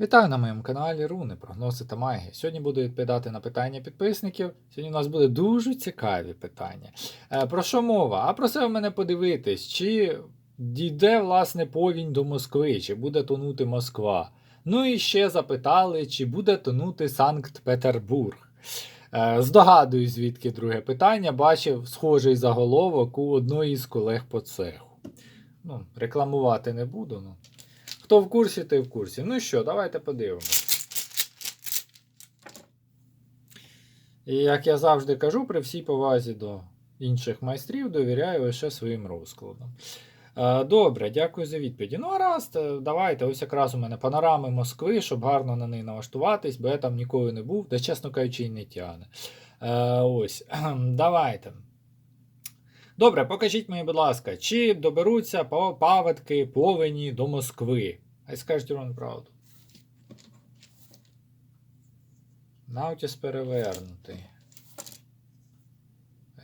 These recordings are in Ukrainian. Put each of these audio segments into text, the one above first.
Вітаю на моєму каналі Руни, прогнози та магія. Сьогодні буду відповідати на питання підписників. Сьогодні у нас буде дуже цікаві питання. Е, про що мова? А просив мене подивитись, чи дійде власне повінь до Москви, чи буде тонути Москва. Ну і ще запитали, чи буде тонути Санкт-Петербург. Е, здогадуюсь, звідки друге питання. Бачив схожий заголовок у одної з колег по цеху. Ну, рекламувати не буду. Ну. Хто в курсі, той в курсі. Ну що, давайте подивимось. І як я завжди кажу, при всій повазі до інших майстрів довіряю лише своїм розкладам. Е, Добре, дякую за відповіді. Ну, гаразд, е, давайте. Ось якраз у мене панорами Москви, щоб гарно на неї налаштуватись, бо я там ніколи не був, де, чесно кажучи, і не тягне. Е, Ось, давайте. Добре, покажіть мені, будь ласка, чи доберуться паводки повені до Москви? Хай скажуть вам правду. Наутіс перевернутий.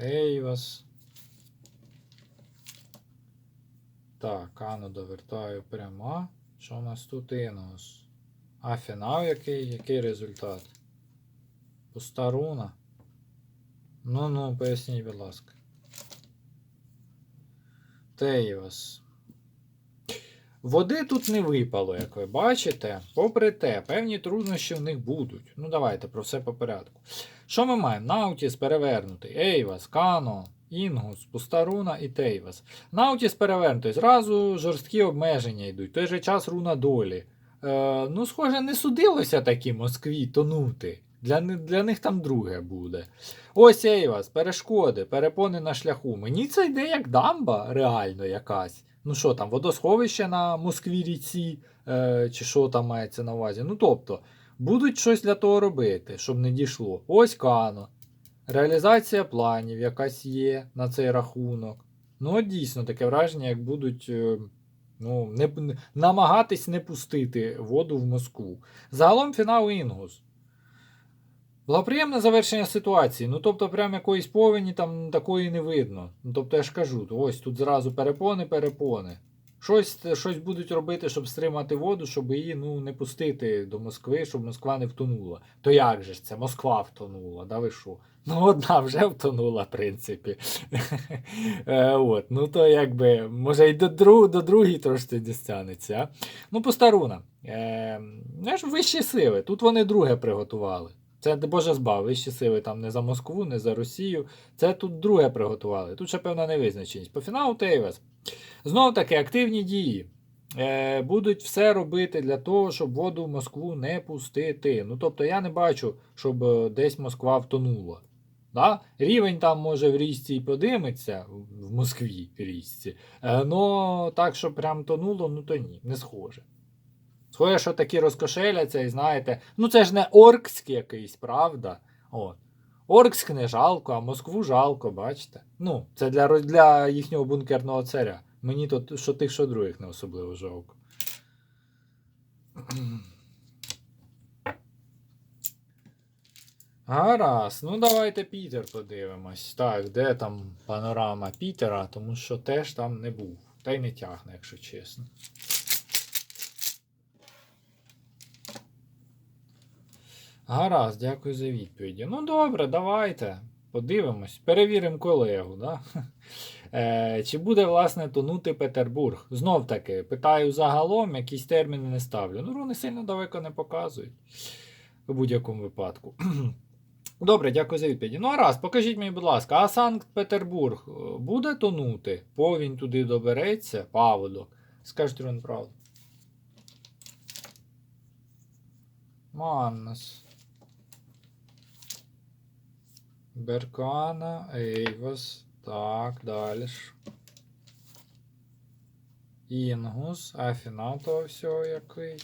Ейвас. Так, ану довертаю пряма. Що у нас тут інос? А фінал який? Який результат? Пуста руна. Ну ну, поясніть, будь ласка. Тейвас. Води тут не випало, як ви бачите. Попри те, певні труднощі в них будуть. Ну, давайте про все по порядку. Що ми маємо? Наутіс перевернутий. Ейвас, Кано, Інгус, Пуста руна і Тейвас. Наутіс перевернутий. Зразу жорсткі обмеження йдуть. Той же час руна долі. Е, ну, схоже, не судилося такі Москві тонути. Для, для них там друге буде. Ось Ейвас, перешкоди, перепони на шляху. Мені це йде як дамба, реально якась. Ну що там, водосховище на Москві ріці, е, чи що там мається на увазі. Ну тобто, будуть щось для того робити, щоб не дійшло. Ось Кано. Реалізація планів якась є на цей рахунок. Ну, от дійсно, таке враження, як будуть е, ну, не, намагатись не пустити воду в Москву. Загалом фінал Інгус. Благоприємне завершення ситуації. Ну, тобто, прям якоїсь повені там такої не видно. Ну, тобто, я ж кажу, ось тут зразу перепони, перепони. Щось, щось будуть робити, щоб стримати воду, щоб її ну, не пустити до Москви, щоб Москва не втонула. То як же ж це? Москва втонула, да ви що? Ну, одна вже втонула, в принципі. Е, ну то якби, може, і до, друг, до другій трошки дістянеться. Ну, постаруна. Е, вищі сили. Тут вони друге приготували. Це Боже збав, вищі сили там не за Москву, не за Росію. Це тут друге приготували. Тут ще певна невизначеність. По фіналу Тейвес. Знов таки активні дії. Е, будуть все робити для того, щоб воду в Москву не пустити. Ну тобто я не бачу, щоб е, десь Москва втонула. Да? Рівень там може в річці і подиметься, в Москві річці. Е, но так, що прям тонуло, ну то ні, не схоже. Схоже, що такі розкошеляться, і знаєте, ну це ж не Оркськ якийсь, правда? От. Оркськ не жалко, а Москву жалко, бачите? Ну, це для, для їхнього бункерного царя. Мені то що тих, що других не особливо жалко. Гаразд, ну давайте Пітер подивимось. Так, де там панорама Пітера, тому що теж там не був. Та й не тягне, якщо чесно. Гаразд, дякую за відповіді. Ну добре, давайте. Подивимось. Перевіримо колегу, да? Е, чи буде, власне, тонути Петербург? Знов таки, питаю загалом, якісь терміни не ставлю. Ну, вони сильно далеко не показують. У будь-якому випадку. Добре, дякую за відповіді. Ну, а раз, покажіть мені, будь ласка, а Санкт-Петербург е, буде тонути? Повінь туди добереться, паводок. Скажіть вам правду. Маннас. Беркана, Ейвас. Так, далі. Інгус, а фінал того всього який.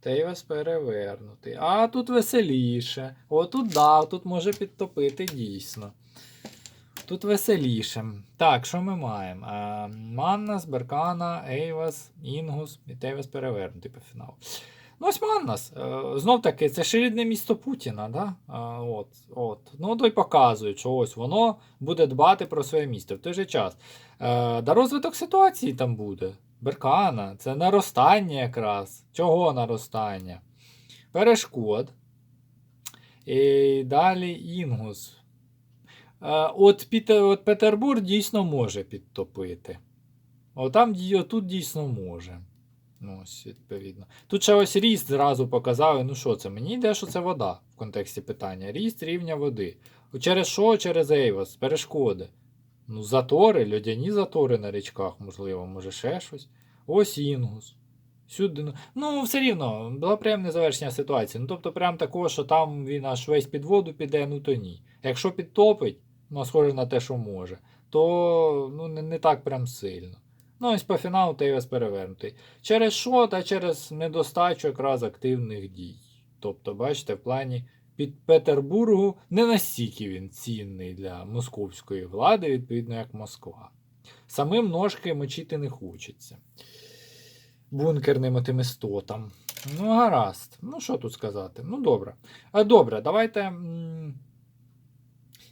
Тейвас перевернутий. А тут веселіше. О, тут да, тут може підтопити дійсно. Тут веселіше. Так, що ми маємо? Маннас, Беркана, Ейвас, Інгус і Тейвас перевернутий по фіналу. Ну, ось Маннас. Е, знов таки, це ж рідне місто Путіна, да? Е, от, от. Ну, то й показують, що ось воно буде дбати про своє місто. В той же час. Е, да розвиток ситуації там буде. Беркана, це наростання якраз. Чого наростання? Перешкод. І далі Інгус. От, от Петербург дійсно може підтопити. Отам тут дійсно може. Ну, ось, відповідно. Тут ще ось ріст зразу показали. Ну що це? Мені йде, що це вода в контексті питання. Ріст рівня води. Через що? Через Ейвас, перешкоди. Ну, затори, льодяні затори на річках, можливо, може ще щось. Ось Інгус. Сюди, ну, ну, все рівно, було приємне завершення ситуації. Ну, тобто, прям такого, що там він аж весь під воду піде, ну то ні. Якщо підтопить, ну, схоже на те, що може, то ну, не, не так прям сильно. Ну, ось по фіналу Тейвес перевернутий. Через що? Та через недостачу якраз активних дій. Тобто, бачите, в плані під Петербургу не настільки він цінний для московської влади, відповідно, як Москва. Самим ножки мочити не хочеться. Бункерним отим істотам. Ну, гаразд. Ну, що тут сказати? Ну, добре. А, добре, давайте.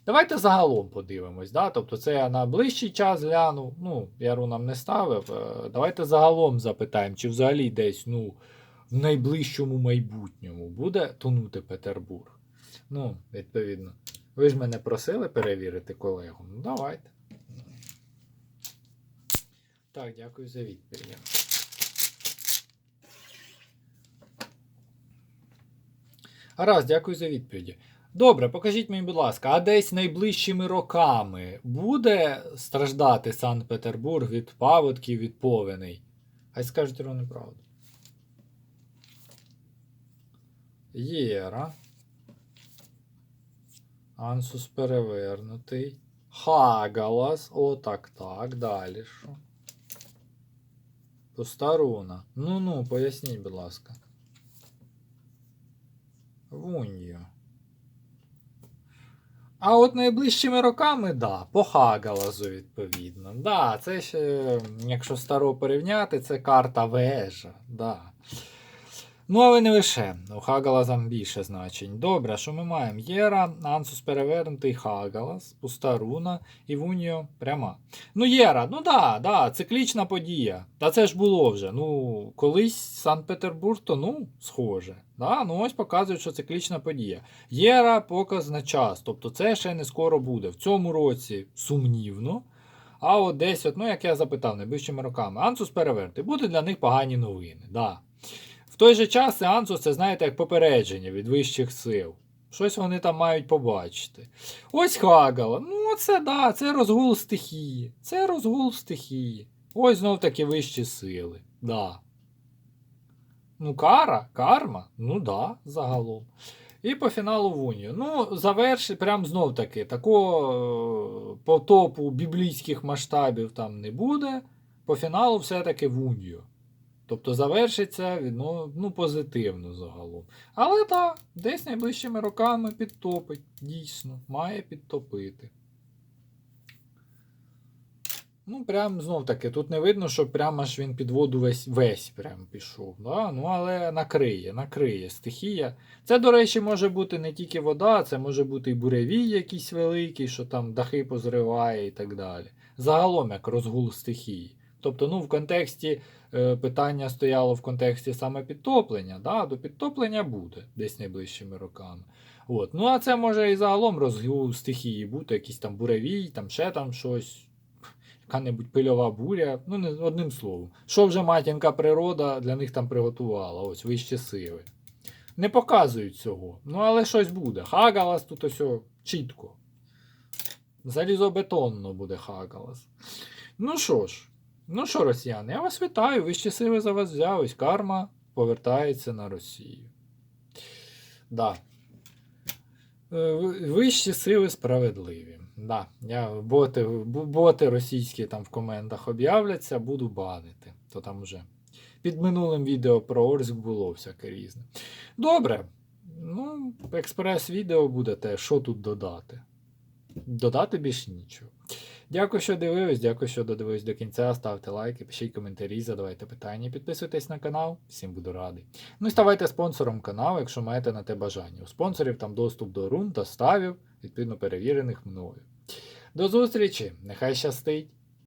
Давайте загалом подивимось. Да? Тобто це я на ближчий час глянув. Ну, я рунам не ставив. Е, Давайте загалом запитаємо, чи взагалі десь ну, в найближчому майбутньому буде тонути Петербург. Ну, відповідно. Ви ж мене просили перевірити колегу. Ну, давайте. Так, дякую за відповідь. Гаразд, дякую за відповіді. Добре, покажіть мені, будь ласка, а десь найближчими роками буде страждати Санкт-Петербург від паводків, від повеней? Хай скажуть ровно правду. Єра. Ансус перевернутий. Хагалас. О, так, так. Далі що? Пуста руна. Ну-ну, поясніть, будь ласка. Вуньо. А от найближчими роками, да, по Хагалазу, відповідно. Да, це ще, якщо старо порівняти, це карта вежа. Да. Ну, але не лише. У Хагалаза більше значень. Добре, що ми маємо? Єра, Ансус перевернутий Хагалас, пуста руна і Вуніо пряма. Ну, Єра, ну да, да, циклічна подія. Та це ж було вже. Ну, колись Санкт-Петербург, то ну, схоже. Да? Ну, ось показують, що циклічна подія. Єра показ на час. Тобто це ще не скоро буде. В цьому році сумнівно. А от десь, от, ну як я запитав, найближчими роками, Ансус перевернути. Буде для них погані новини. Да. Той же час Ансус це, знаєте, як попередження від вищих сил. Щось вони там мають побачити. Ось Хагала. Ну, це да, це розгул стихії. Це розгул стихії. Ось знов таки вищі сили. Да. Ну, кара, карма, ну да, загалом. І по фіналу Вунію. Ну, завершить, прям знов таки, такого е, потопу біблійських масштабів там не буде. По фіналу все-таки Вунію. Тобто завершиться ну, ну, позитивно загалом. Але так, десь найближчими роками підтопить. Дійсно, має підтопити. Ну, прям знов таки, тут не видно, що прямо аж він під воду весь весь прям пішов. Да? Ну, але накриє, накриє стихія. Це, до речі, може бути не тільки вода, це може бути і буревій якийсь великий, що там дахи позриває і так далі. Загалом як розгул стихії. Тобто, ну, в контексті е, питання стояло в контексті саме підтоплення. Да? До підтоплення буде десь найближчими роками. От. Ну, а це може і загалом розгул стихії бути, якийсь там буревій, там ще там щось яка-небудь пильова буря, ну, не одним словом. Що вже матінка природа для них там приготувала, ось вищі сили. Не показують цього. Ну, але щось буде. Хагалас тут ось чітко. Залізобетонно буде Хагалас. Ну що ж, ну що, росіяни, я вас вітаю, вищі сили за вас взялись. Карма повертається на Росію. Да. Е, Вищі сили справедливі. Да, я боти, боти російські там в коментах об'являться, буду банити. То там вже під минулим відео про Орськ було всяке різне. Добре. Ну, експрес-відео буде те, що тут додати. Додати більше нічого. Дякую, що дивились, дякую, що додивились до кінця. Ставте лайки, пишіть коментарі, задавайте питання, підписуйтесь на канал, всім буду радий. Ну і ставайте спонсором каналу, якщо маєте на те бажання. У спонсорів там доступ до рун та ставів, відповідно перевірених мною. До зустрічі! Нехай щастить!